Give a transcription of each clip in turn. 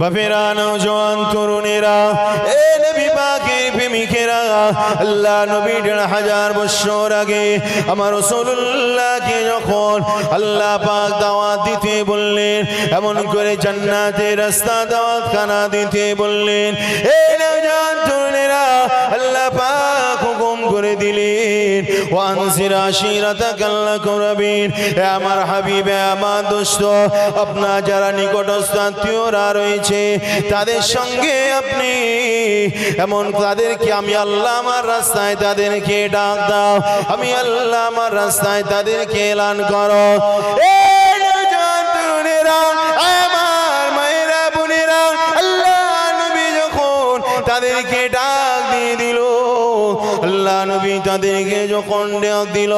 বাপেরা নৌজওয়ান তরুণেরা, এ নবী পাকের প্রেমিকেরা, আল্লাহ নবী দেড় হাজার বছর আগে আমার রসুল্লাহকে যখন আল্লাহ পাক দাওয়াত দিতে বললেন, এমন করে জান্নাতের রাস্তা দাওয়াত খানা দিতে বললেন, এ নৌজওয়ান তরুণেরা, আল্লাহ পাক করে দিলেন। ওয়ানসির করবিন এ আমার হাবিবে, আমার দোস্ত আপনার যারা নিকটস্থ আত্মীয়রা রয়েছে, তাদের সঙ্গে আপনি এমন তাদেরকে আমি আল্লাহ আমার রাস্তায় তাদেরকে ডাক দাও। আমি আল্লাহ আমার রাস্তায় তাদেরকে এলান করো। এই আল্লাহ নবী তাদেরকে যখন ডাক দিল,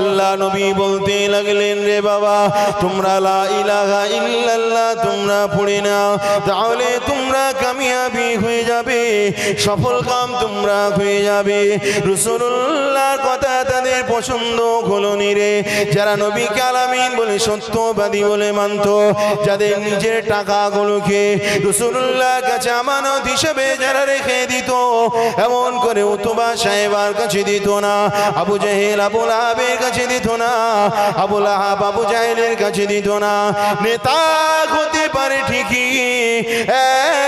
আল্লাহ নবী বলতে লাগলেন, রে বাবা, তোমরা লা ইলাহা ইল্লাল্লাহ, তোমরা পড়ে নাও, তাহলে তোমরা কামিয়াবি হয়ে যাবে, সফল কাম তোমরা হয়ে যাবে। রসুল্লাহর কথা তাদের পছন্দ হলো নি রে। যারা নবী কালামিন বলে সত্যবাদী বলে মানত, যাদের নিজের টাকাগুলোকে রসুল্লাহ কাছে আমানত হিসেবে যারা রেখে দিত, এমন করে উতবা সাহেবার কাছে দিত না, আবু জাহেল আবুল আহাবের কাছে দিত না আবুল আহাব আবু জাহেলের কাছে দিত না। নেতা হতে পারে ঠিকই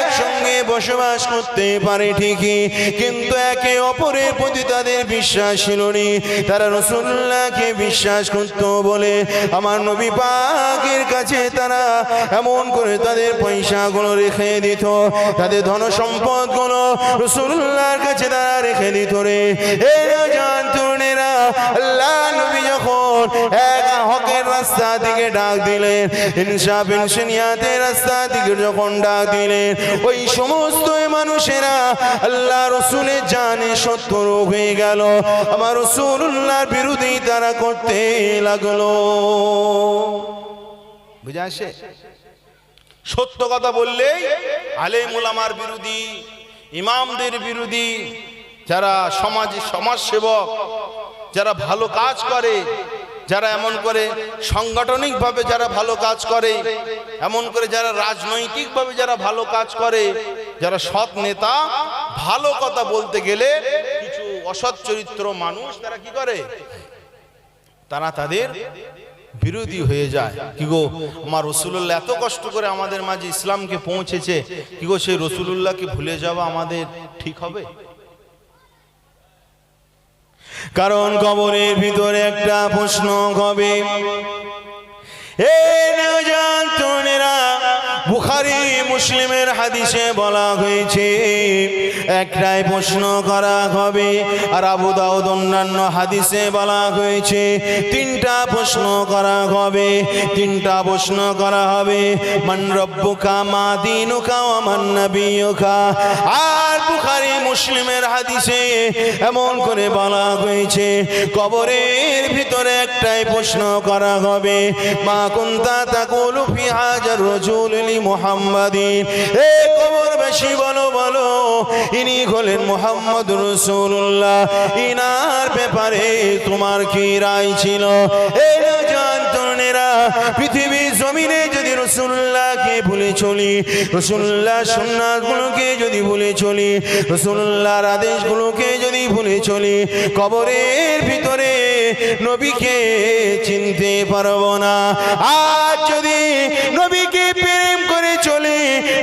একসঙ্গে বসবাস করতে পারে ঠিকই, কিন্তু একে অপরের প্রতি তাদের বিশ্বাস ছিল নি। তারা রসুল্লাহকে বিশ্বাস করত বলে আমার নবী পাকের কাছে তারা এমন করে তাদের পয়সাগুলো রেখে দিত। তাদের ধন সম্পদগুলো রসুল্লাহর কাছে তারা রেখে দিত রে। এরা জানতুনেরা আল্লাহ এক থেকে ডাক দিলেন। রাস্তা থেকে যখন ডাক দিলেন, ওই সমস্ত মানুষেরা আল্লাহ হয়ে গেল। বিরোধী তারা করতে লাগল। সত্য কথা বললেই আলেম ওলামার বিরোধী, ইমামদের বিরোধী, যারা সমাজ সমাজ সেবক যারা ভালো কাজ করে যারা এমন করে সাংগঠনিকভাবে যারা ভালো কাজ করে, এমন করে যারা রাজনৈতিকভাবে যারা ভালো কাজ করে, যারা সৎ নেতা, ভালো কথা বলতে গেলে কিছু অসৎ চরিত্র মানুষ তারা কি করে? তারা তাদের বিরোধী হয়ে যায়। কি গো, আমার রসুল্লাহ এত কষ্ট করে আমাদের মাঝে ইসলামকে পৌঁছেছে, কি গো সেই রসুল্লাহকে ভুলে যাওয়া আমাদের ঠিক হবে? কারণ কবরের ভিতরে একটা প্রশ্ন হবে। এ নজান তরুণেরা বুখারি, মুসলিমের হাদিসে বলা হয়েছে একটাই প্রশ্ন করা হবে। আর আবু দাউদ অন্যান্য হাদিসে বলা হয়েছে, তিনটা প্রশ্ন করা হবে। তিনটা প্রশ্ন করা হবে, মান রব্বুকা, মা দিনুকা, ওয়া মান আর বুখারি, মুসলিমের হাদিসে এমন করে বলা হয়েছে, কবরের ভিতরে একটাই প্রশ্ন করা হবে, মা কুন্তা তাকুলু ফি হাজার রাজুল লি মুহাম্মাদিন এ কবর বেশি বলো বলো, ইনি হলেন মোহাম্মদ রসুল্লাহ ইনার ব্যাপারে তোমার কি রায় ছিল? জানতনেরা জমিনে যদি রসুল্লাহকে ভুলে চলি রসুল্লাহ সুন্নাতগুলোকে যদি ভুলে চলি রসুল্লাহর আদেশগুলোকে যদি ভুলে চলি, কবরের ভিতরে নবীকে চিনতে পারব না। আর যদি নবীকে প্রেম করে চলে,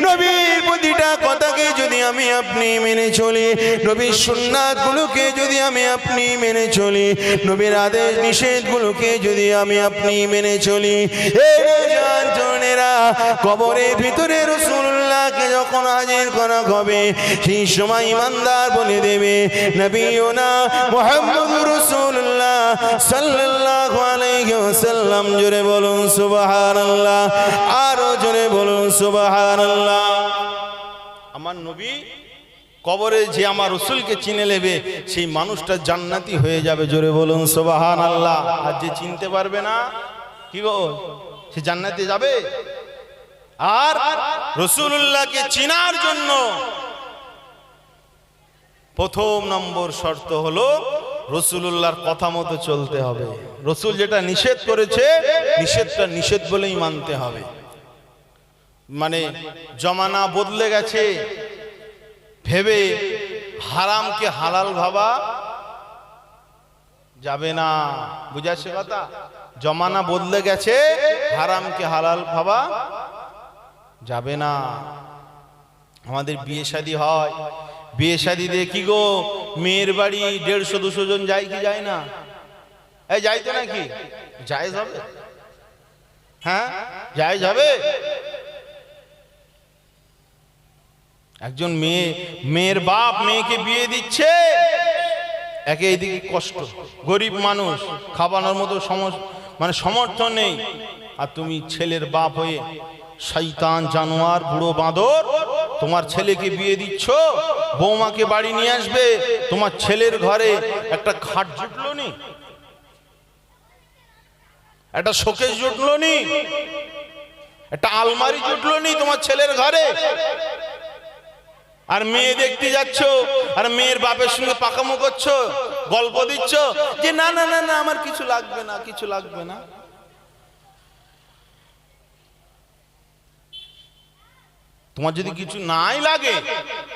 নবীর প্রতিটা কথাকে যদি আমি আপনি মেনে চলি, নবীর সুন্নাত গুলোকে যদি আমি আপনি মেনে চলি, নবীর আদেশ নিষেধ গুলোকে যদি আমি আপনি মেনে চলি, এ কবরের ভিতরে রসুল্লাহকে যখন হাজির করা হবে, সেই সময় ইমানদার বলে দেবে, নবীনা মোহাম্মদ রসুল্লাহ, সাল্লাল্লাহু জোরে বলুন সুবহানাল্লাহ, আরও জোরে বলুন সুবহানাল্লাহ। আমার নবী কবরে যে আমার রসুলকে চিনে নেবে, সেই মানুষটা জান্নাতি হয়ে যাবে, জোরে বলুন সোবাহান আল্লাহ আর যে চিনতে পারবে না, কি গো? সে জান্নাতে যাবে? আর রসুল্লাহকে চিনার জন্য প্রথম নম্বর শর্ত হলো রসুল্লাহর কথা মতো চলতে হবে। রসুল যেটা নিষেধ করেছে, নিষেধটা নিষেধ বলেই মানতে হবে। মানে জমানা বদলে গেছে, ভেবে হারামকে হালাল ভাবা যাবে না। বুঝাচ্ছে কথা? জমানা বদলে গেছে, হারামকে হালাল ভাবা যাবে না। আমাদের বিয়ে শাদী হয়। বিয়ে শাদী দিয়ে কি গো? মেয়ের বাড়ি দেড়শো, দুশো জন যায় কি যায় না? এই যাই তো নাকি? যায় হবে? হ্যাঁ? যায় যাবে একজন মেয়ে, মেয়ের বাপ মেয়েকে বিয়ে দিচ্ছে। একে এইদিকে কষ্ট। গরিব মানুষ, খাবানোর মতো মানে সমর্থন নেই। আর তুমি ছেলের বাপ হয়ে শৈতান জানোয়ার, বুড়ো বাঁদর, তোমার ছেলেকে বিয়ে দিচ্ছ, বৌমাকে বাড়ি নিয়ে আসবে, তোমার ছেলের ঘরে একটা খাট জুটলো নি? একটা শোকেস জুটলো নি? একটা আলমারি জুটলো নি তোমার ছেলের ঘরে? আর মেয়ে দেখতে যাচ্ছ, আর মেয়ের বাপের সঙ্গে পাকামো করছ, গল্প দিচ্ছ, যে না না না না, আমার কিছু লাগবে না, কিছু লাগবে না। তোমার যদি কিছু নাই লাগে,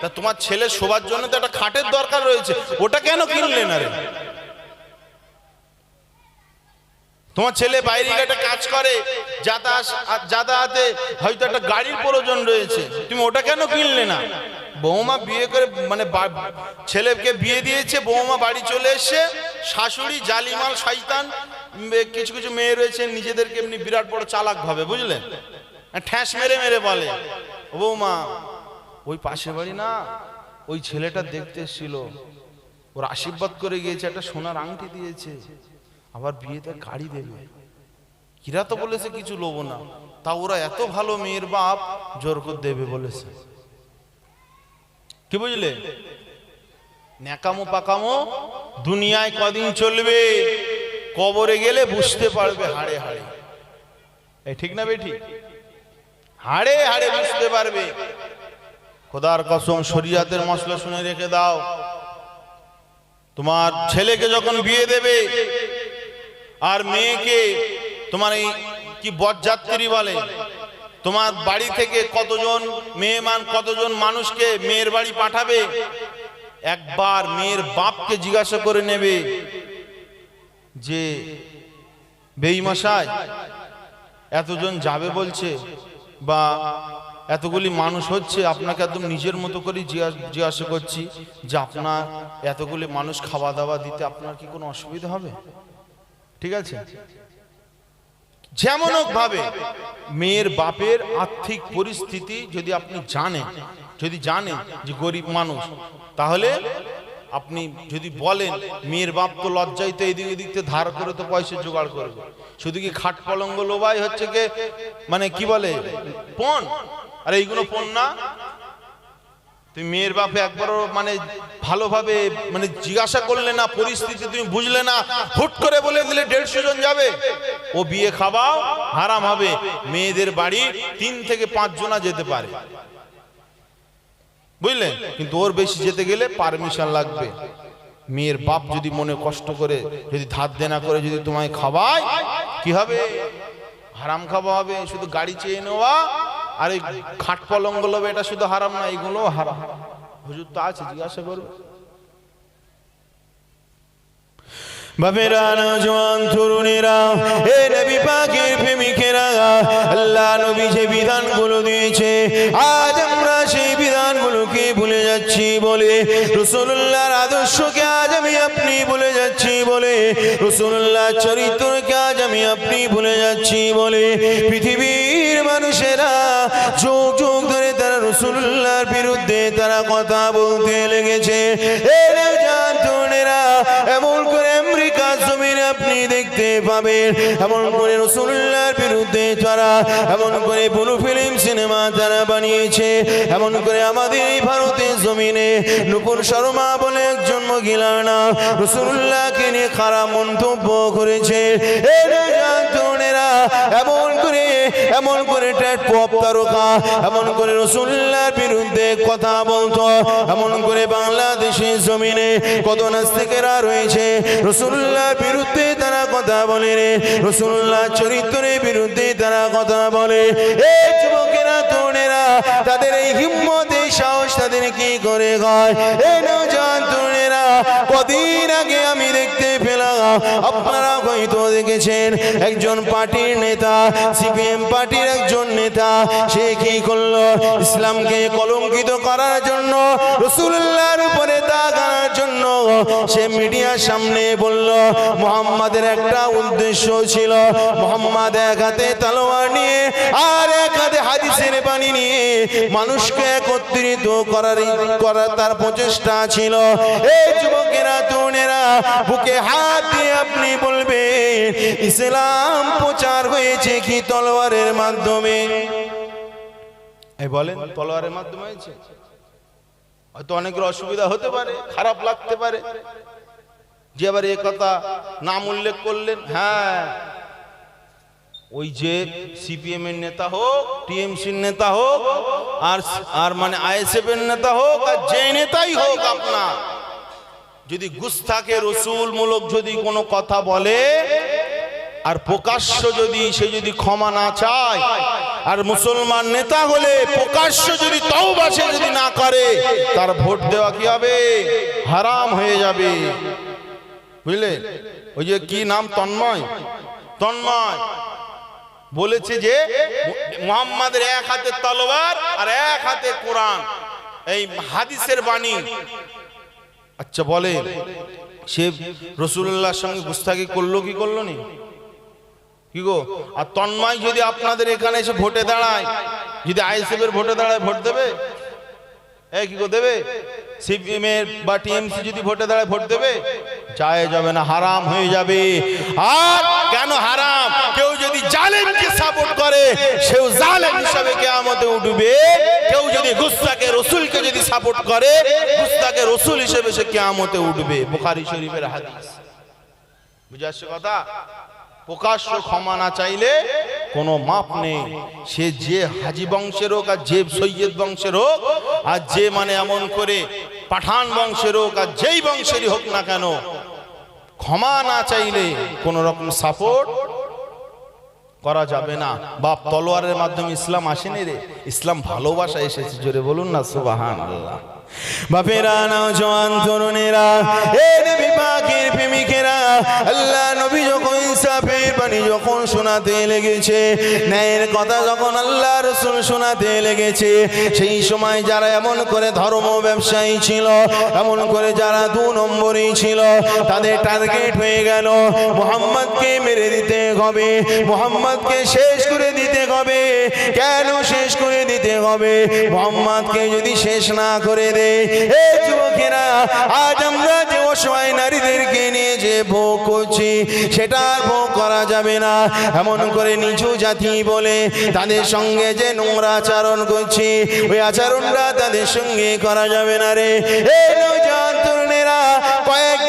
তা তোমার ছেলে শোবার জন্য তো একটা খাটের দরকার রয়েছে, ওটা কেন কিনলে না রে? তোমার ছেলে বাইরে একটা কাজ করে, যাতায়াত, যাতায়াতে হয়তো একটা গাড়ির প্রয়োজন রয়েছে, তুমি ওটা কেন কিনলে না? বৌমা বিয়ে করে মানে ছেলেকে বিয়ে দিয়েছে, বৌমা বাড়ি চলে এসছে, শাশুড়ি, জালিমাল, শয়তান কিছু কিছু মেয়ে রয়েছে, নিজেদেরকে এমনি বিরাট বড় চালাক ভাবে বুঝলেন ঠ্যাস মেরে মেরে বলে। "ও বৌমা, ওই পাশে বাড়ি না, ওই ছেলেটা দেখতে এসেছিল। ওর আশীর্বাদ করে গিয়েছে, একটা সোনার আংটি দিয়েছে। আবার বিয়েতে গাড়ি দেবে। কিরা তো বলেছে কিছু লোব না। তা ওরা এত ভালো মেয়ের বাপ, জোর করে দেবে বলেছে। কি বুঝলে? ন্যাকামো পাকামো দুনিয়ায় কদিন চলবে? কবরে গেলে বুঝতে পারবে হাড়ে হাড়ে। এই ঠিক না বেঠি হাড়ে হাড়ে বুঝতে পারবে। খোদার কসম, শরিয়াতের মশলা শুনে রেখে দাও। তোমার ছেলেকে যখন বিয়ে দেবে, আর মেয়েকে, তোমার এই কি বরযাত্রী বলে, তোমার বাড়ি থেকে কতজন মেহমান, কতজন মানুষকে মেয়ের বাড়ি পাঠাবে, একবার মেয়ের বাপকে জিজ্ঞাসা করে নেবে যে বেইমশাই এতজন যাবে বলছে? বা এতগুলি মানুষ হচ্ছে, আপনাকে একদম নিজের মতো করে জিজ্ঞাসা করছি যে আপনার এতগুলি মানুষ খাওয়া দাওয়া দিতে আপনার কি কোনো অসুবিধা হবে? ঠিক আছে? যেমন ভাবে, মেয়ের বাপের আর্থিক পরিস্থিতি যদি আপনি জানেন, যদি জানেন যে গরিব মানুষ, তাহলে আপনি যদি বলেন, মেয়ের বাপ তো লজ্জায় তো এদিক থেকে ধার করে তো পয়সা জোগাড় করবে। শুধু কি খাট পলঙ্গ লোবাই হচ্ছে কে? মানে কি বলে? পণ। আর এইগুলো পণ না। তুমি মেয়ের বাপে একবারও মানে ভালোভাবে মানে জিজ্ঞাসা করলে না, পরিস্থিতি তুমি বুঝলে না, হুট করে বলে দিলে দেড়শো জন যাবে। ও বিয়ে খাওয়াও, হারাম হবে। মেয়েদের বাড়ি তিন থেকে পাঁচ জনা যেতে পারে। বুঝলেন? কিন্তু ওর বেশি যেতে গেলে পারমিশন লাগবে। মেয়ের বাপ যদি মনে কষ্ট করে, যদি ধার দেনা করে যদি তোমায় খাওয়ায়, কি হবে? হারাম খাওয়া হবে, শুধু গাড়ি চেয়ে নেওয়া আর এই খাট পলঙ্গ লোবে এটা শুধু হারাম না এগুলো হারাম। হুজুর তো আছে, জিজ্ঞাসা করবে। আল্লাহ নবী যে বিধানগুলো দিয়েছে, আজ আমরা বলে রসুল্লাহর আদর্শকে আজ আমি আপনি ভুলে যাচ্ছি বলে রসুল্লাহ চরিত্রকে আজ আমি আপনি ভুলে যাচ্ছি বলে, পৃথিবীর মানুষেরা যুগ যুগ ধরে তারা রসুল্লাহর বিরুদ্ধে তারা কথা বলতে লেগেছে। এমন করে আমেরিকা জমিনে আপনি দেখতে পাবেন, এমন করে রসুল্লাহর বিরুদ্ধে তারা এমন করে পুরো ফিল্ম, সিনেমা তারা বানিয়েছে। এমন করে আমাদের এই ভারতের জমিনে নুপুর শর্মা বলে একজন মহিলা না রসুল্লাহকে নিয়ে খারাপ মন্তব্য করেছে। এমন করে এমন করে ট্যাট পপ তারকা, এমন করে রসুল্লাহর বিরুদ্ধে কথা বলতো, এমন করে বাংলাদেশের জমিনে কত নাস্তিকেরা রয়েছে রসুল্লাহর বিরুদ্ধে তারা কথা বলে রে রসুল্লাহ চরিত্রের বিরুদ্ধে তারা কথা বলে। এই যুবকেরা তো তাদের এই হিম্মত, এই সাহস তাদের কি করে হয়? এই নৌজান তরুণেরা, কদিন আগে আমি দেখতে আপনারা হয়তো দেখেছেন, একজন পার্টির নেতা, সিপিএম পার্টির একজন নেতা, সে কি করল? ইসলামকে কলঙ্কিত করার জন্য উপরে জন্য সে মিডিয়ার সামনে বলল, মোহাম্মদের একটা উদ্দেশ্য ছিল, মোহাম্মদ এক হাতে তালোয়ার নিয়ে আর এক হাতে হাদিসের পানি নিয়ে মানুষকে একত্রিত করার করার তার প্রচেষ্টা ছিল। এই যুবকেরা, তরুণেরা, বুকে হাত দিয়ে আপনি বলবেন, ইসলাম প্রচার হয়েছে কি তলোয়ারের মাধ্যমে? বলেন, তলোয়ারের মাধ্যমে হয়েছে? হয়তো অনেকের অসুবিধা হতে পারে, খারাপ লাগতে পারে। যে আবার কথা নাম উল্লেখ করলেন হ্যাঁ ওই যে সিপিএম এর নেতা হোক টিএমসির নেতা হোক, আর আর মানে আইএসএফ এর নেতা হোক, আর যে নেতাই হোক আপনার। যদি গুস্তাকে রসুল মূলক যদি কোনো কথা বলে, আর প্রকাশ্য যদি সে যদি ক্ষমা না চায়, আর মুসলমান নেতা হলে প্রকাশ্য যদি তওবা সে যদি না করে, তার ভোট দেওয়া কি হবে? হারাম হয়ে যাবে। বুঝলে? ওই যে কি নাম? তন্ময়? তন্ময়। বলেছে যে মোহাম্মদের এক হাতে তলোয়ার আর এক হাতে কোরআন। এই হাদিসের বাণী। আচ্ছা বলে, সে রসুল্লাহর সঙ্গে গুস্তাকি করল, কি করল নি? কি গো? আর তন্ময় যদি আপনাদের এখানে এসে ভোটে দাঁড়ায়, যদি আইএসএফ এর ভোটে দাঁড়ায়, ভোট দেবে? এ কি গো, দেবে? সিপিএম বা যদি ভোটে দাঁড়ায়, ভোট দেবে? যায় যাবে না, হারাম হয়ে যাবে। আর কেন হারাম? কেউ যদি জালেমকে সাপোর্ট করে, সেও জালেম হিসাবে কেয়ামতে উঠবে। কেউ যদি গুস্তাকে, রসুলকে যদি সাপোর্ট করে, গুস্তাকে রসুল হিসেবে সে কেয়ামতে উঠবে। বুখারী শরীফের হাদিস। বুঝে আসছে কথা? প্রকাশ্য ক্ষমা না চাইলে কোনো মাপ নেই। সে যে হাজি বংশের হোক আর যে সৈয়দ বংশের হোক, আর যে মানে এমন করে পাঠান বংশের হোক আর যেই বংশেরই হোক না কেন, ক্ষমা না চাইলে কোনো রকম সাপোর্ট করা যাবে না। বাপ তলোয়ারের মাধ্যমে ইসলাম আসেনি রে। ইসলাম ভালোবাসা এসেছে, জোরে বলুন না সুবাহান আল্লাহ বাপেরা নওজোয়ান তরুণেরা, এ নবী পাকের প্রেমিকেরা, আল্লাহ নবী যখন ইনসাফের বাণী যখন শোনাতে লেগেছে, ন্যায়ের কথা যখন আল্লাহ রসুল শোনাতে লেগেছে, সেই সময় যারা এমন করে ধর্ম ব্যবসায়ী ছিল, এমন করে যারা দু নম্বরই ছিল, তাদের টার্গেট হয়ে গেল, মোহাম্মদকে মেরে দিতে হবে, মোহাম্মদকে শেষ করে দিতে হবে। কেন শেষ করে দিতে হবে? মোহাম্মদকে যদি শেষ না করে দে এ যুবকেরা, আজ আমরা যে অসহায় নারীদেরকে নিয়ে যে ভোগ করছি, সেটা আর ভোগ করা যাবে না। এমন করে নিচু জাতি বলে তাদের সঙ্গে যে নোংরা আচরণ করছি, ওই আচরণটা তাদের সঙ্গে করা যাবে না রে। এ নৌজান তরুণেরা আগের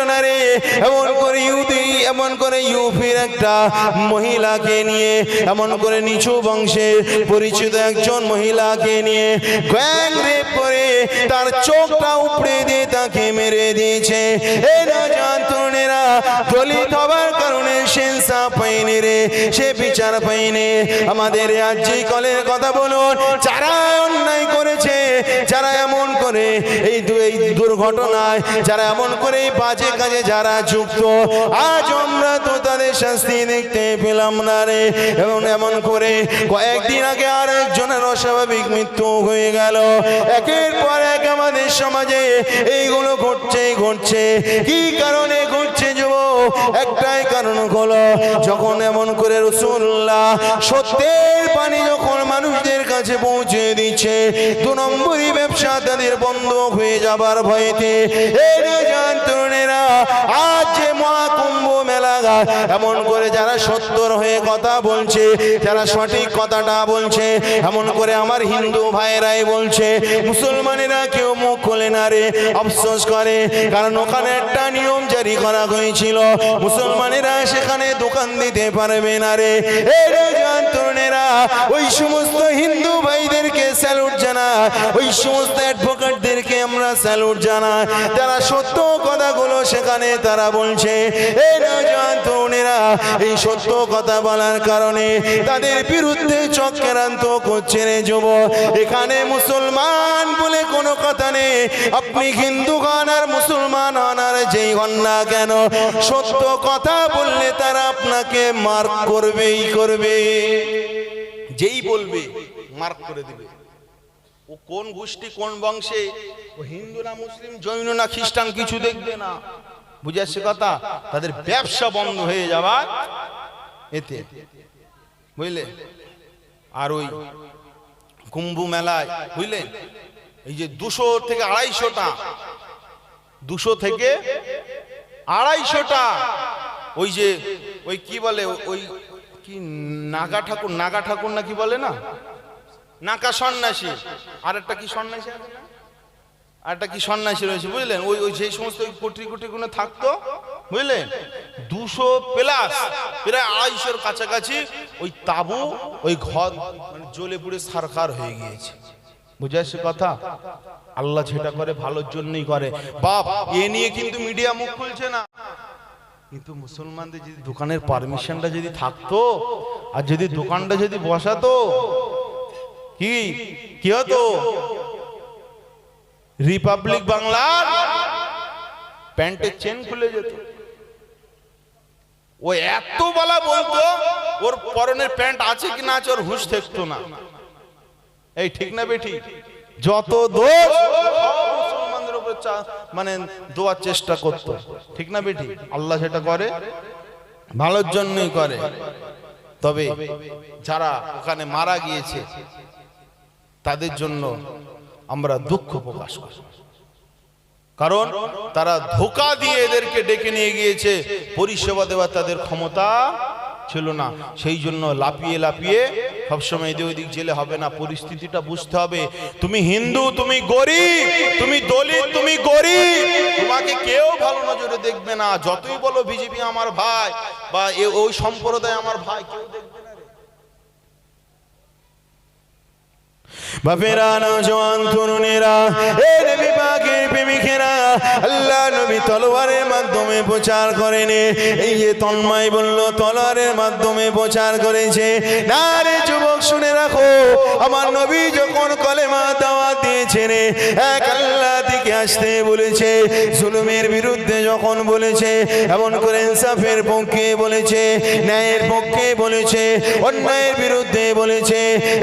ঘটনা রে? এমন করে ইউপি এমন করে ইউপির একটা মহিলাকে নিয়ে, এমন করে নিচু বংশের পরিচিত একজন মহিলাকে নিয়ে গ্যাং রেপ করে, তার চোখটা উপড়ে দিয়ে তাকে মেরে দিয়েছে। এ না তরুণেরা দলিত হবার কারণে সেন্সা পাইনি রে, সে বিচার পাইনি আমাদের রাজ্যে কলের কথা বলুন, যারা অন্যায় করেছে, যারা এমন করে এই দু- এই দুর্ঘটনায়, যারা এমন করে বাজে কাজে যারা যুক্ত, আজ আমরা তো তাদের শাস্তি দেখতে পেলাম না রে। এবং এমন করে কয়েকদিন আগে আর একজনের অস্বাভাবিক মৃত্যু হয়ে গেল। একের পর এক আমাদের সমাজে এইগুলো ঘটছে ঘটছে। কি কারণে ঘটছে একটাই কারণ হলো, যখন এমন করে রসুল্লাহ সত্যের পানি যখন মানুষদের কাছে পৌঁছে দিচ্ছে, দু নম্বরই ব্যবসা তাদের বন্ধ হয়ে যাবার ভয়েতে। মহাকুম্ভ মেলা এমন করে যারা সত্তর হয়ে কথা বলছে, যারা সঠিক কথাটা বলছে, এমন করে আমার হিন্দু ভাইয়েরাই বলছে, মুসলমানেরা কেউ মুখ খোলে না রে, আফসোস করে, কারণ ওখানে একটা নিয়ম জারি করা হয়েছিল মুসলমানেরা সেখানে দোকান দিতে পারবে না রে। এই রে জান ওই সমস্ত হিন্দু জানায় ওই সমস্ত অ্যাডভোকেটদেরকে আমরা স্যালুট জানাই। যারা সত্য কথাগুলো সেখানে তারা বলছে এই নওজোয়ান তরুণেরা, এই সত্য কথা বলার কারণে তাদের বিরুদ্ধে চক্রান্ত করছে রে যুব এখানে মুসলমান বলে কোনো কথা নেই। আপনি হিন্দু হন আর মুসলমান হন আর যেই হন না কেন, সত্য কথা বললে তারা আপনাকে মার্ক করবেই, করবে। যেই বলবে মার্ক করে দিবে। কোন গোষ্ঠী, কোন বংশে? হিন্দু না মুসলিম, জৈন না খ্রিস্টান কিছু দেখবে না। বুঝে কথা? তাদের ব্যবসা বন্ধ হয়ে যাবার এতে। বুঝলে? আর ওই কুম্ভ মেলায় বুঝলেন এই যে দুশো থেকে আড়াইশোটা, দুশো থেকে আড়াইশোটা, ওই যে, ওই কি বলে, ওই কি নাগা ঠাকুর নাগা ঠাকুর না কি বলে না? নাকা সন্ন্যাসী। আর একটা কি সন্ন্যাসী আছে আর একটা কি সন্ন্যাসী রয়েছে, বুঝলেন? ওই ওই যেই সমস্ত কোটি কোটি গুলো থাকতো, বুঝলেন? দুশো প্লাস, প্রায় আড়াইশোর কাছাকাছি ওই তাবু, ওই ঘর মানে জ্বলে পুড়ে সারকার হয়ে গিয়েছে। বুঝে আসছে কথা? আল্লাহ যেটা করে, ভালোর জন্যই করে। বাপ, এ নিয়ে কিন্তু মিডিয়া মুখ খুলছে না। কিন্তু মুসলমানদের যদি দোকানের পারমিশনটা যদি থাকতো, আর যদি দোকানটা যদি বসাতো কি? কি হতো? রিপাবলিক বাংলার প্যান্টের চেন খুলে যেত। ও এত বলা বলতো, ওর পরনের প্যান্ট আছে কি না আছে ওর হুশ থাকতো না। এই ঠিক না বেঠি? যত দোষ, মুসলমানদের উপর মানে দেওয়ার চেষ্টা করতো। ঠিক না বেঠি? আল্লাহ সেটা করে, ভালোর জন্যই করে। তবে যারা ওখানে মারা গিয়েছে তাদের জন্য আমরা দুঃখ প্রকাশ করি। কারণ তারা ধোকা দিয়ে এদেরকে ডেকে নিয়ে গিয়েছে, পরিষেবা দেওয়ার তাদের ক্ষমতা ছিল না। সেই জন্য লাপিয়ে লাপিয়ে সবসময় এদিক ওদিক জেলে হবে না। পরিস্থিতিটা বুঝতে হবে, তুমি হিন্দু, তুমি গরিব, তুমি দলিত, তুমি গরিব, তোমাকে কেউ ভালো নজরে দেখবে না। যতই বলো, বিজেপি আমার ভাই বা ওই সম্প্রদায় আমার ভাই, কেউ দেখবে না রে। বাপেরা নওজোয়ান তরুণেরা, এ নবী পাকের প্রেমিকেরা, আল্লাহ নবী তলোয়ারের মাধ্যমে প্রচার করেন। এই যে তন্ময় বলল, তলোয়ারের মাধ্যমে প্রচার করেছে। না যুবক, শুনে রাখো, আমার নবী যখন কলেমা দাওয়াত দিয়েছেন এক আল্লাহ দিকে আসতে বলেছে, জুলুমের বিরুদ্ধে যখন বলেছে, এমন করে ইনসাফের পক্ষে বলেছে, ন্যায়ের পক্ষে বলেছে, অন্যায়ের বিরুদ্ধে বলেছে,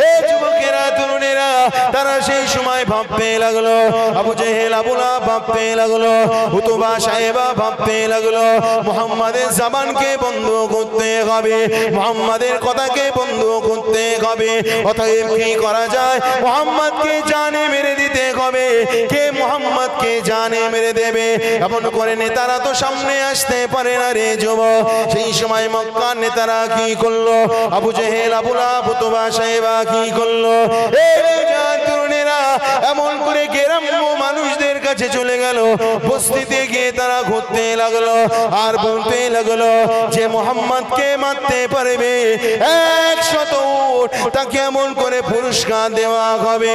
এ যুবকেরা, তরুণেরা তারা সেই সময় ভাবতে লাগল, আবু জেহেল আবুলা ভাবতে লাগল, উতুবা সাহেবা ভাবতে লাগল, মোহাম্মদের জাবানকে বন্ধ করতে হবে, মোহাম্মদের কথাকে বন্ধ করতে হবে, অতএব কি করা যায়? মোহাম্মদকে জানে মেরে দিতে হবে, কে মোহাম্মদকে জানে মেরে দেবে? এমন করে নেতারা তো সামনে আসতে পারে না রে যুব সেই সময় মক্কার নেতারা কি করল? আবু জেহেল আবুলা বুতুবা সাহেবা কি করল? এই মানুষদের কাছে চলে গেল। বস্তিতে গিয়ে তারা ঘুরতে লাগল আর বলতে লাগল যে মোহাম্মদকে মারতে পারবে। একশত তাকে এমন করে পুরস্কার দেওয়া হবে।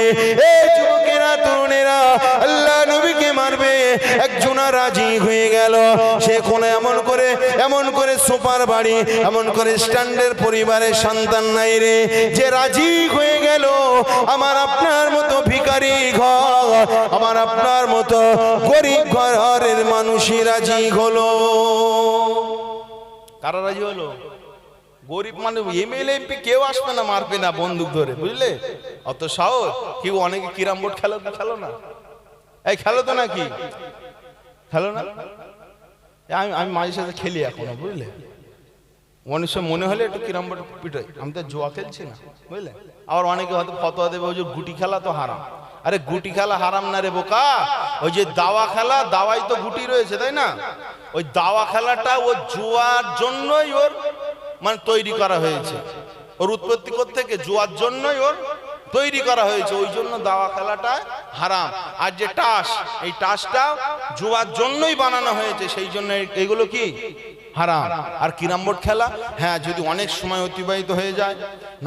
এই যুবকেরা তরুণেরা, আল্লাহ নবীকে মারবে। একজনা রাজি হয়ে গেল। সে কোন এমন করে এমন করে সুপার বাড়ি, এমন করে স্ট্যান্ডের পরিবারের সন্তান নাই রে। যে রাজি হয়ে গেল, আমার আপনার মতো ভিখারি ঘর, আমার আপনার মতো গরিব ঘরের মানুষই রাজি হলো। কারা রাজি হলো? গরিব মানে এমএলএ, এমপি কেউ আসবে না মারবে না বন্দুক ধরে, বুঝলে? অত সাহস, কেউ অনেকে কিরাম বোর্ড খেলো খেলো না। এই খেলো তো নাকি? খেলো না? আমি আমি মাঝে সাথে খেলি এখনও, বুঝলে? অনেক সময় মনে হলে একটু কিরাম বোর্ড পিটাই। আমি তো জোয়া খেলছি না, বুঝলে? আবার অনেকে হয়তো ফতোয়া দেবে, ওই যে গুটি খেলা তো হারাম। আরে গুটি খেলা হারাম না রে বোকা। ওই যে দাওয়া খেলা দাওয়াই তো গুটি রয়েছে, তাই না? ওই দাওয়া খেলাটা ও জুয়ার জন্যই ওর মানে তৈরি করা হয়েছে। ওর উৎপত্তি থেকে জুয়ার জন্যই ওর তৈরি করা হয়েছে। ওই জন্য দাওয়া খেলাটা হারাম। আর যে টাস, এই টাসটা জুয়ার জন্যই বানানো হয়েছে, সেই জন্য এগুলো কি? হারাম। আর কি নম্বর খেলা? হ্যাঁ যদি অনেক সময় অতিবাহিত হয়ে যায়,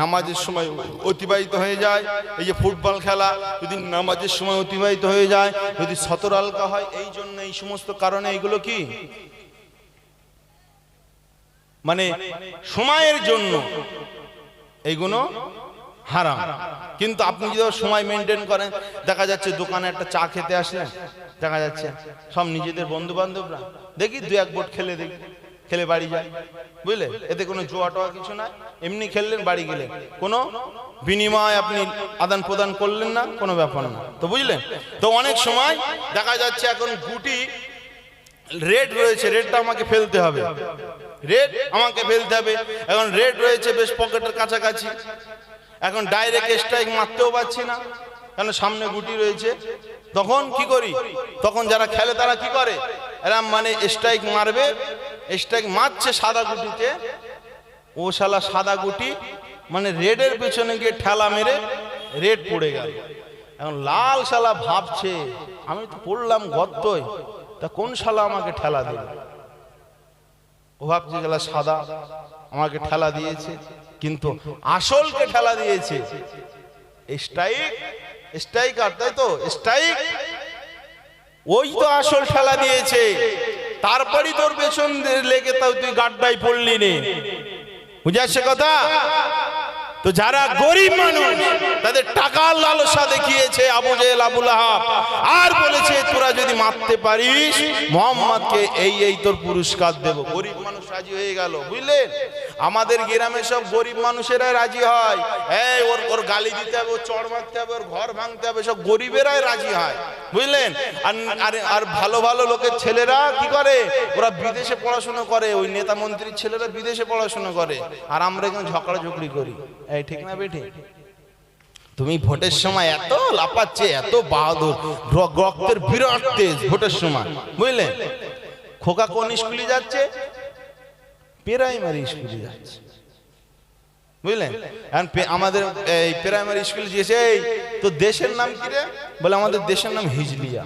নামাজের সময় অতিবাহিত হয়ে যায়, এই যে ফুটবল খেলা, যদি নামাজের সময় অতিবাহিত হয়ে যায়, যদি সতরালকা হয়, এই জন্য এই সমস্ত কারণে এগুলো কি? মানে সময়ের জন্য। এইগুলো হারাম। কিন্তু আপনি যদি সময় মেনটেন করেন, দেখা যাচ্ছে দোকানে একটা চা খেতে আসলেন দেখা যাচ্ছে সব নিজেদের বন্ধু বান্ধবরা দেখি দু এক বোট খেলে দেখি, খেলে বাড়ি যায়, বুঝলে? এতে কোনো জোয়া টোয়া কিছু না এমনি খেললেন, বাড়ি গেলেন। কোনো বিনিময় আপনি আদান প্রদান করলেন না, কোনো ব্যাপার না। তো বুঝলেন? তো অনেক সময় দেখা যাচ্ছে এখন গুটি রেড রয়েছে রেডটা আমাকে ফেলতে হবে। রেড আমাকে ফেলতে হবে। এখন রেড রয়েছে বেশ পকেটের কাছাকাছি। এখন ডাইরেক্ট স্ট্রাইক মারতেও পারছি না। কেন সামনে গুটি রয়েছে। তখন কি করি? তখন যারা খেলে তারা কি করে? এরম মানে স্ট্রাইক মারবে। স্ট্রাইক মারছে সাদা গুটিতে। ও শালা সাদা গুটি মানে রেডের পেছনে গিয়ে ঠেলা মেরে রেড পড়ে গেল। এখন লাল শালা ভাবছে, আমি তো পড়লাম গর্তই তা কোন শালা আমাকে ঠেলা দিল? ও গেলা সাদা, আমাকে ঠেলা দিয়েছে, কিন্তু আসলকে ঠেলা দিয়েছে। স্ট্রাইক তাই তো? স্ট্রাইক ওই তো আসল ঠেলা দিয়েছে। তারপরই তোর পেছন লেগে তাও তুই গাড্ডায় পড়লি নে। বুঝে আসছে কথা? তো যারা গরিব মানুষ, তাদের টাকার লালসা দেখিয়েছে আবু জেল আবুল আর বলেছে, তোরা যদি মারতে পারিস, মোহাম্মদকে এই এই তোর পুরস্কার দেব। গরিব মানুষ রাজি হয়ে গেল, বুঝলেন? আমাদের গ্রামে সব গরিব মানুষেরাই রাজি হয়। এই, ওর ওর গালি দিতে হবে, ওর চড় মারতে হবে, ওর ঘর ভাঙতে হবে, সব গরিবেরাই রাজি হয়। বুঝলেন? আর, আর- ভালো ভালো লোকের ছেলেরা কি করে? ওরা বিদেশে পড়াশোনা করে, ওই নেতা মন্ত্রীর ছেলেরা বিদেশে পড়াশোনা করে। আর আমরা এখানে ঝগড়া ঝগড়ি করি। এই, ঠিক না বেঠে? তুমি ভোটের সময় এত লাপাচ্ছে এত বাহাদুর রক্তের বিরাট তেজ ভোটের সময়, বুঝলেন? খোকা কোন স্কুলে যাচ্ছে? প্রাইমারি স্কুলে যাচ্ছে। বুঝলেন? এখন আমাদের এই প্রাইমারি স্কুল গিয়েছে এই তো দেশের নাম কি রে? বলে, আমাদের দেশের নাম হিজলিয়া।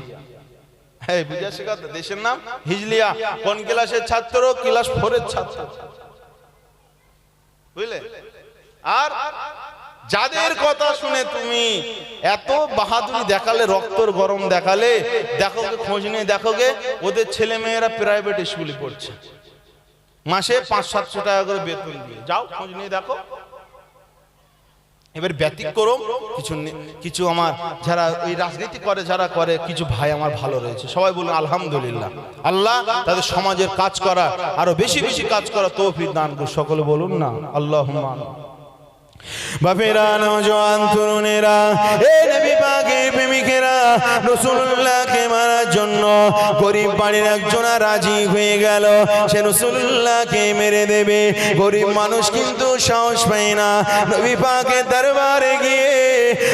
হ্যাঁ বুঝে কথা? দেশের নাম হিজলিয়া। কোন ক্লাসের ছাত্র? ক্লাস ফোরের ছাত্র। বুঝলে আর যাদের কথা শুনে তুমি এত বাহাদুরি দেখালে, রক্তর গরম দেখালে দেখো খোঁজ নিয়ে দেখো ওদের ছেলে মেয়েরা প্রাইভেট স্কুলে পড়ছে। মাসে পাঁচ সাতশো টাকা করে বেতন দিয়ে। যাও খোঁজ নিয়ে দেখো। এবার ব্যতিক্রম কিছু কিছু আমার যারা এই রাজনীতি করে যারা করে কিছু ভাই আমার ভালো রয়েছে। সবাই বলুন আলহামদুলিল্লাহ। আল্লাহ তাদের সমাজের কাজ করা আরও বেশি বেশি কাজ করা তৌফিক দান। সকলে বলুন না আল্লাহ বাপেরা নজওয়ান তরুণেরা, এ নবী পাকের প্রেমিকেরা, রসুল্লাহকে মারার জন্য গরিব বাড়ির একজনা রাজি হয়ে গেল। সে রসুল্লাহকে মেরে দেবে। গরিব মানুষ কিন্তু সাহস পায় না। নবী পাকের দরবারে গিয়ে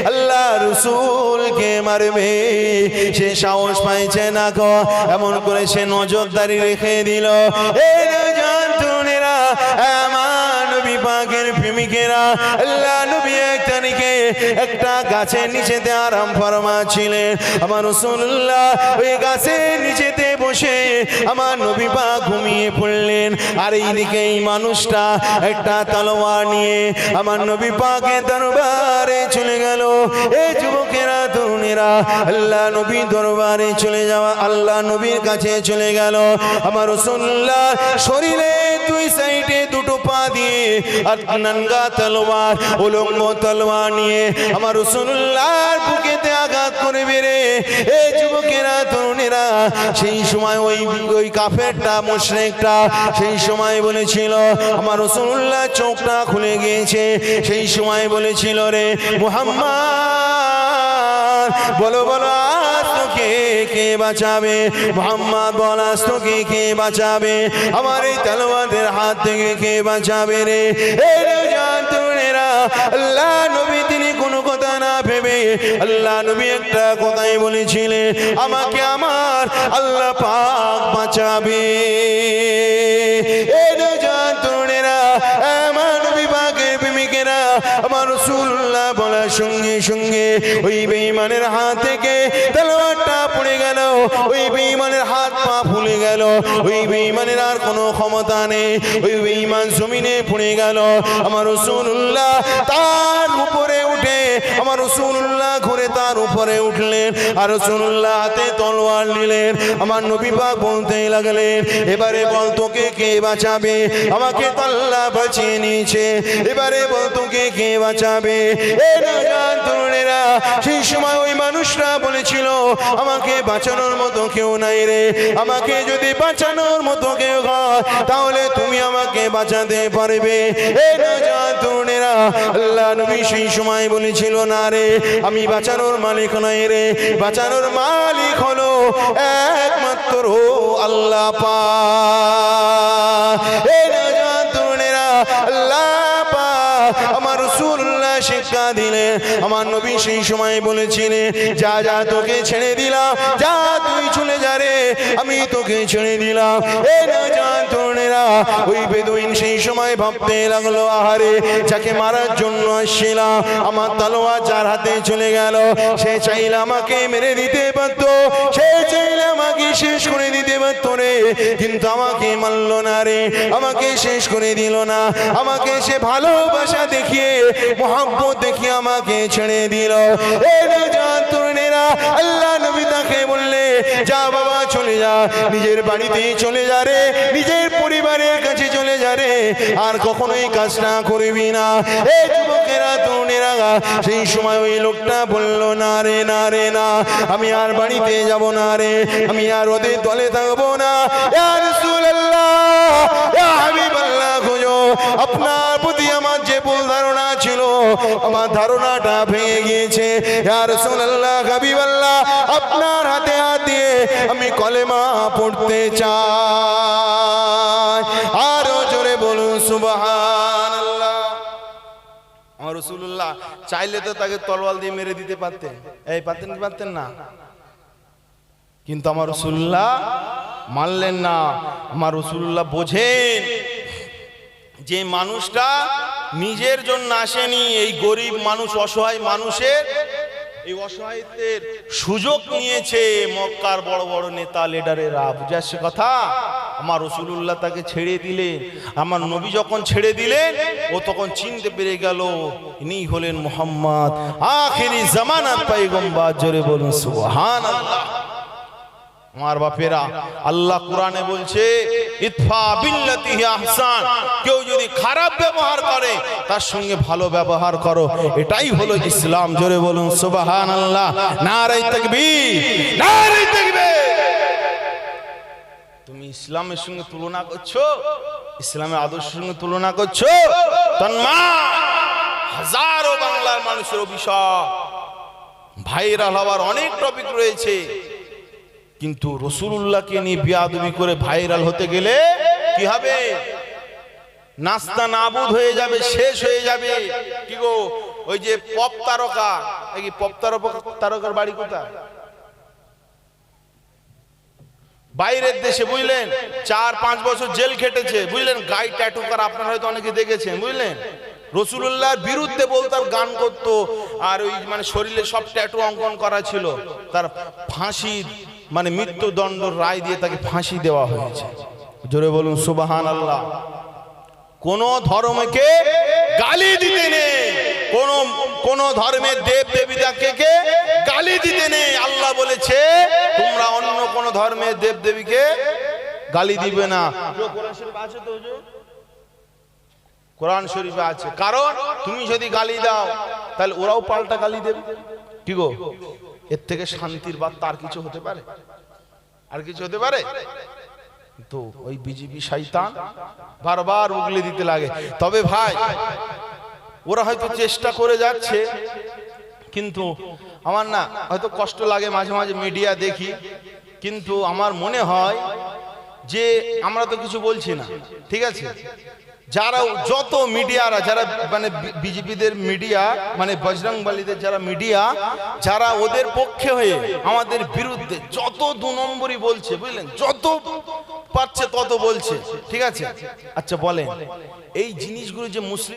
আল্লাহ রসুলকে মারবে। সে সাহস পাইছে না ক এমন করে সে নজরদারি রেখে দিল। এ নওজোয়ান তরুণেরা, আমার পাকের প্রেমিকেরা, আল্লাহ নবী এক তারিখে একটা গাছের নিচেতে আরাম ফরমাছিলেন আমার রসুল্লাহ ওই গাছের নিচেতে বসে আমার নবী পা ঘুমিয়ে পড়লেন। আর এইদিকে এই মানুষটা একটা তলোয়ার নিয়ে আমার নবী পাকে দরবারে চলে গেল। এই যুবকেরা তরুণেরা আল্লাহ নবী দরবারে চলে যাওয়া, আল্লাহ নবীর কাছে চলে গেল। আমার রসুল্লাহ, শরীরে দুই সাইডে দুটো পা দিয়ে, আর নানগা তলোয়ার, উলঙ্গ তলোয়ার নিয়ে আমার রসুল্লাহর বুকেতে আঘাত করে বেড়ে এই যুবকেরা, তরুণেরা, সেই সময় ওই ওই কাফেরটা, মুশরিকটা, সেই সময় বলেছিল, আমার রসুল্লাহ চোখটা খুলে গিয়েছে, সেই সময় বলেছিল রে মুহাম্মদ বলো বলো তোকে কে বাঁচাবে? মোহাম্মদ, বল তোকে কে বাঁচাবে? আমার এই তলোয়ারের হাত থেকে কে বাঁচাবে রে? আল্লাহ নবী তিনি কোনো কথা না ভেবে আল্লাহ নবী একটা কথাই বলেছিলেন, আমাকে আমার আল্লাহ পাক বাঁচাবে। সঙ্গে ওই বেঈমানের হাত থেকে তলোয়ারটা পড়ে গেল, ওই বেঈমানের হাত পা ফুলে গেল, ওই বেঈমানের আর কোনো ক্ষমতা নেই, ওই বেঈমান জমিনে পড়ে গেল। আমার রসুল্লাহ তার উপরে উঠে আমার রসুল্লাহ ঘুরে তার উপরে উঠলেন আর রসুল্লাহ হাতে তলোয়ার নিলেন। আমার নবী পাক বলতে লাগলেন, এবারে বল তোকে কে বাঁচাবে? আমাকে তো আল্লাহ বাঁচিয়ে নিয়েছে। এবারে বল তোকে কে বাঁচাবে? সেই সময় ওই মানুষরা বলেছিল, আমাকে বাঁচানোর মতো কেউ নাই রে। আমাকে যদি বাঁচানোর মতো কেউ হয়, তাহলে তুমি আমাকে বাঁচাতে পারবে। এ নওজোয়ান তরুণেরা আল্লাহ নবী সেই সময় বলেছিল না রে। আমি বাঁচানোর মালিক নাই রে। বাঁচানোর মালিক হলো একমাত্র আল্লাহ পা শিক্ষা দিলেন আমার নবী সেই সময় বলেছিলেন, যা যা, তোকে ছেড়ে দিলাম, যা, তুই চলে যা রে, আমি তোকে ছেড়ে দিলাম। এ না জান তরুণেরা, ওই বেদুইন সেই সময় ভাবতে লাগল, আহারে, যাকে মারার জন্য আসছিলাম, আমার তালোয়া যার হাতে চলে গেল, সে চাইলে আমাকে মেরে দিতে পারত, সে চাইলে আমাকে শেষ করে দিতে পারত রে, কিন্তু আমাকে মানল না রে, আমাকে শেষ করে দিল না, আমাকে সে ভালোবাসা দেখিয়ে মোহাম্মত দেখিয়ে আমাকে ছেড়ে দিল। এ না জান তরুণেরা আল্লাহ নবী তাকে বললে, যা বাবা, চলে যা, নিজের বাড়িতে চলে যা রে, নিজের পরিবারের কাছে চলে যা রে, আর কখনোই কাজটা করবি না। এ যুবকেরা তরুণেরা সেই সময় ওই লোকটা বলল, না রে না রে, না, আমি আর বাড়িতে যাব না রে, আমি আর ওদের দলে থাকব না। আপনার আমার ধারণাটা ভেঙে গিয়েছে। ইয়া রাসূলুল্লাহ, হাবিবাল্লাহ, আপনার হাতে হাত দিয়ে আমি কলেমা পড়তে চাই। আরও জোরে বলুন তো তাকে তলোয়াল দিয়ে মেরে দিতে পারতেন। পারতেন না? কিন্তু আমার রসুল্লাহ মানলেন না। আমার রসুল্লাহ বোঝেন যে মানুষটা নিজের জন্য আসেনি এই গরিব মানুষ, অসহায় মানুষের। এই অসহায়ত্বের সুযোগ নিয়েছে মক্কার বড় বড় নেতা লিডারেরা বুঝে আসছে কথা, আমার রসুল্লাহ তাকে ছেড়ে দিলেন। আমার নবী যখন ছেড়ে দিলেন, ও তখন চিনতে পেরে গেল, ইনি হলেন মোহাম্মদ। আখেরি জামানার পাইগম্বা জোরে বলুন সুবহান আল্লাহ আমার বাপেরা, আল্লাহ কোরআনে বলছে আহসান। কেউ যদি খারাপ ব্যবহার করে, তার সঙ্গে ভালো ব্যবহার করো। এটাই হলো ইসলাম। জোরে বলুন, সুবহানাল্লাহ। নারে তাকবীর নারে তাকবীর। তুমি ইসলামের সঙ্গে তুলনা করছ? ইসলামের আদর্শের সঙ্গে তুলনা করছ? তন্মা, হাজারো বাংলার মানুষের অভিশাপ। ভাইরাল হওয়ার অনেক টপিক রয়েছে। কিন্তু রসুল্লাহকে নিয়ে বিয়াদবি করে ভাইরাল হতে গেলে কি হবে? নাস্তা নাবুদ হয়ে যাবে, শেষ হয়ে যাবে। কি গো? ওই যে পপ তারকা পপ তারকা, তারকার বাড়ি কোথায়? বাইরের দেশে, বুঝলেন? চার, পাঁচ বছর জেল খেটেছে, বুঝলেন? গাই ট্যাটু করা আপনারা হয়তো অনেকে দেখেছেন, বুঝলেন? রসুল্লাহর বিরুদ্ধে বলতাম গান করতো, আর ওই মানে শরীরে সব ট্যাটু অঙ্কন করা ছিল। তার ফাঁসি মানে মৃত্যুদণ্ড রায় দিয়ে তাকে ফাঁসি দেওয়া হয়েছে। জোরে বলুন সুবাহান আল্লাহ কোন ধর্মকে গালি দিতে নেই? কোন কোন ধর্মের দেব দেবীতাকে কে গালি দিতে নেই? আল্লাহ বলেছে, তোমরা অন্য কোন ধর্মের দেব দেবীকে গালি দিবে না। কোরআন শরীফে আছে। কারণ, তুমি যদি গালি দাও, তাহলে ওরাও পাল্টা গালি দেবে। কি গো? এর থেকে শান্তির বার্তা আর কিছু হতে পারে? আর কিছু হতে পারে? তো ওই বিজেপি শৈতান বারবার উগলে দিতে লাগে। তবে ভাই, ওরা হয়তো চেষ্টা করে যাচ্ছে, কিন্তু আমার না হয়তো কষ্ট লাগে মাঝে মাঝে মিডিয়া দেখি, কিন্তু আমার মনে হয় যে আমরা তো কিছু বলছি না। ঠিক আছে? যারা যত মিডিয়ারা, যারা মানে বিজেপিদের মিডিয়া মানে বজরংবলীদের যারা মিডিয়া, যারা ওদের পক্ষে হয়ে আমাদের বিরুদ্ধে যত দু নম্বরই বলছে, বুঝলেন? যত পাচ্ছে তত বলছে, ঠিক আছে? আচ্ছা বলেন, এই জিনিসগুলো যে মুসলিম